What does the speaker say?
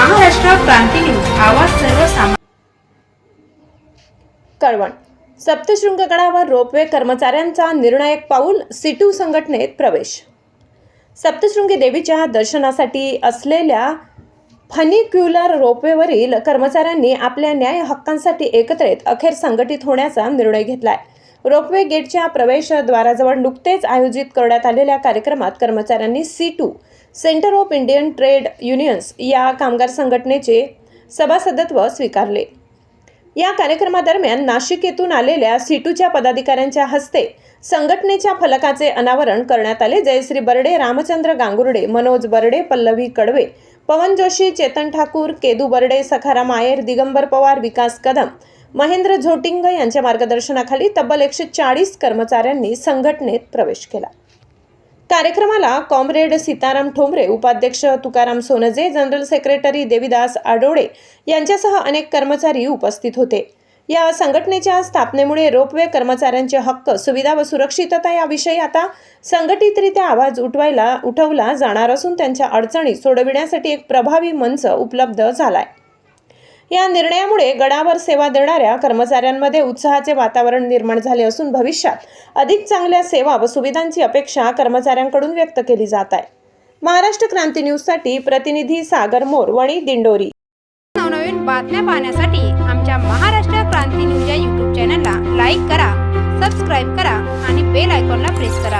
क्रांती news. आवाज सर्वसामान्य. Kalwan. सप्तशृंगगडावर ropeway कर्मचाऱ्यांचा निर्णायक पाऊल सिटू संघटनेत प्रवेश. सप्तशृंगी देवीच्या दर्शनासाठी असलेल्या फनिक्युलर रोपवेवरील कर्मचाऱ्यांनी आपल्या न्याय हक्कांसाठी एकत्रित अखेर संघटित होण्याचा निर्णय घेतलाय. रोपवे गेटच्या प्रवेशद्वाराजवळ नुकतेच आयोजित करण्यात आलेल्या कार्यक्रमात कर्मचाऱ्यांनी CITU centre of Indian trade unions या कामगार संघटनेचे सभासदत्व स्वीकारले. या कार्यक्रमादरम्यान नाशिक येथून आलेल्या सीटूच्या पदाधिकाऱ्यांच्या हस्ते संघटनेच्या फलकाचे अनावरण करण्यात आले. जयश्री बर्डे रामचंद्र गांगुर्डे मनोज बर्डे पल्लवी कडवे पवन जोशी चेतन ठाकूर केदू बर्डे सखाराम आयर दिगंबर पवार विकास कदम महेंद्र झोटिंग यांच्या मार्गदर्शनाखाली तब्बल एकशे चाळीस कर्मचाऱ्यांनी संघटनेत प्रवेश केला. कार्यक्रमाला कॉम्रेड सीताराम ठोंबरे उपाध्यक्ष तुकाराम सोनजे जनरल सेक्रेटरी देविदास आडोळे यांच्यासह अनेक कर्मचारी उपस्थित होते. या संघटनेच्या स्थापनेमुळे रोपवे कर्मचाऱ्यांचे हक्क सुविधा व सुरक्षितता याविषयी आता संघटितरित्या आवाज उठवायला उठवला जाणार असून त्यांच्या अडचणी सोडविण्यासाठी एक प्रभावी मंच उपलब्ध झाला आहे या निर्णयामुळे गडावर सेवा देणाऱ्या कर्मचाऱ्यांमध्ये उत्साहाचे वातावरण निर्माण झाले असून भविष्यात अधिक चांगल्या सेवा व सुविधांची अपेक्षा कर्मचाऱ्यांकडून व्यक्त केली जात आहे. महाराष्ट्र क्रांती न्यूजसाठी प्रतिनिधी सागर मोर वणी दिंडोरी. नवनवीन बातम्या पाहण्यासाठी आमच्या महाराष्ट्र क्रांती न्यूज या यूट्यूब चॅनलला लाईक करा सबस्क्राईब करा आणि बेल आयकॉनला प्रेस करा.